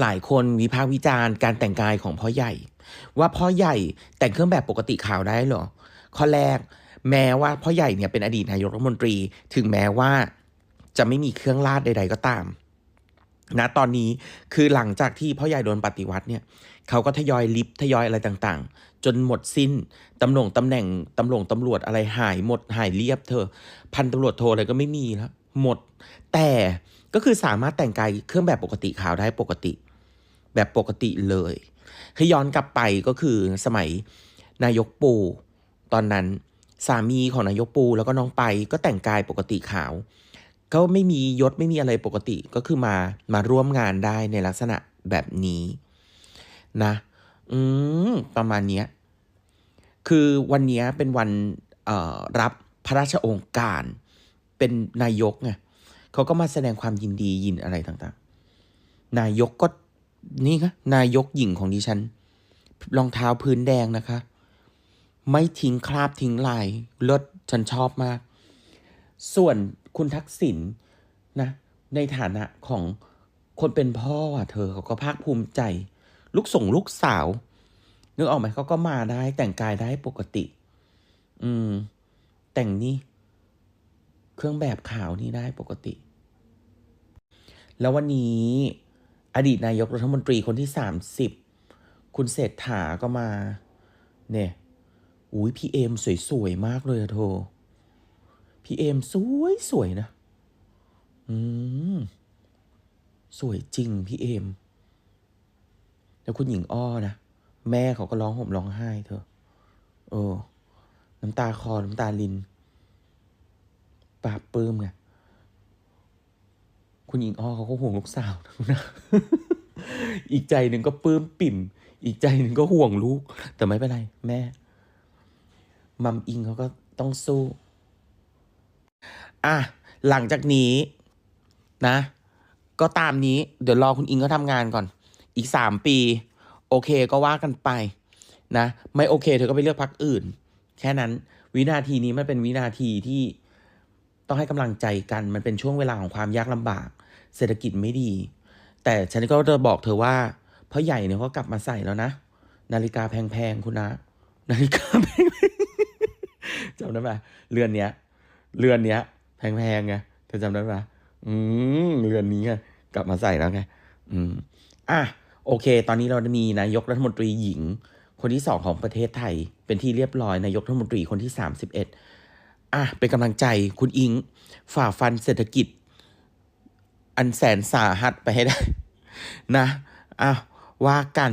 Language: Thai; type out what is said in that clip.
หลายคนวิพากษ์วิจารณ์การแต่งกายของพ่อใหญ่ ว่าพ่อใหญ่แต่งเครื่องแบบปกติขาวได้หรอ ข้อแรก แม้ว่าพ่อใหญ่เนี่ยเป็นอดีตนายกรัฐมนตรี ถึงแม้ว่าจะไม่มีเครื่องราชใด ๆ ก็ตามนะตอนนี้คือหลังจากที่พ่อใหญ่โดนปฏิวัติเนี่ยเขาก็ทยอยลิฟทยอยอะไรต่างๆ จนหมดสิ้นตำแหน่งตำแหน่งตำรวจตำรวจอะไรหายหมดหายเรียบเธอ พันตำรวจโทอะไรก็ไม่มีแล้ว หมด แต่ก็คือสามารถแต่งกายเครื่องแบบปกติขาวได้ปกติ แบบปกติเลยคือย้อนกลับไปก็คือสมัยนายกปูตอนนั้นสามีของนายกปูแล้วก็น้องไปก็แต่งกายปกติขาว ก็ไม่มียศไม่มีอะไรปกติก็คือมามาร่วมงานได้ในลักษณะแบบนี้นะ อืมประมาณเนี้ยคือวันนี้เป็นวันรับพระราชโองการ เป็นนายกไงเขาก็มาแสดงความยินดียินอะไรต่างๆ นายกก็นี่คะนายกหญิงของดิฉันรองเท้าพื้นแดงนะคะ ไม่ทิ้งคราบทิ้งลายเลิศฉันชอบมาก ส่วนคุณทักษิณนะ ในฐานะของคนเป็นพ่ออะเธอเขาก็ภาคภูมิใจ ลูกส่งลูกสาว นึกออกไหมเขาก็มาได้แต่งกายได้ปกติ อืม แต่งนี่ เครื่องแบบขาวนี่ได้ปกติ แล้ววันนี้อดีตนายกรัฐมนตรีคนที่สามสิบคุณเศรษฐาก็มา เนี่ยอุ้ยพี่เอมสวยๆ มากเลยอะโทพี่เอมสวยสวยๆนะ อืม สวยจริงพี่เอมแล้วคุณหญิงอ้อนะ แม่เขาก็ร้องห่มร้องไห้เธอ เออ น้ำตาคลอน้ำตาลิน ปราบปลื้มไงคุณหญิงอ้อเขาก็ห่วงลูกสาวนะอีกใจหนึ่งก็ปลื้มปิ่ม อีกใจหนึ่งก็ห่วงลูก แต่ไม่เป็นไร แม่ มัมอิงเขาก็ต้องสู้ อะ หลังจากนี้นะ ก็ตามนี้ เดี๋ยวรอคุณอิงเขาทำงานก่อน อีกสามปี โอเคก็ว่ากันไป นะ ไม่โอเค เธอก็ไปเลือกพักอื่น แค่นั้น วินาทีนี้มันเป็นวินาทีที่ ต้องให้กำลังใจกัน มันเป็นช่วงเวลาของความยากลำบาก เศรษฐกิจไม่ดี แต่ฉันก็จะบอกเธอว่าพ่อใหญ่เนี่ยเขากลับมาใส่แล้วนะ นาฬิกาแพงๆคุณนะ นาฬิกาแพงๆจำได้ไหมเรือนเนี้ย เรือนเนี้ย แพงๆไงเธอจำได้ไหมอืมเรือนนี้ไงกลับมาใส่แล้วไงอืมอะโอเค ตอนนี้เรามีนายกรัฐมนตรีหญิง คนที่สองของประเทศไทย เป็นที่เรียบร้อยนายกรัฐมนตรีคนที่สามสิบเอ็ด อะเป็นกำลังใจคุณอิง ฝ่าฟันเศรษฐกิจ อันแสนสาหัสไปให้ได้ นะอ้าวว่ากัน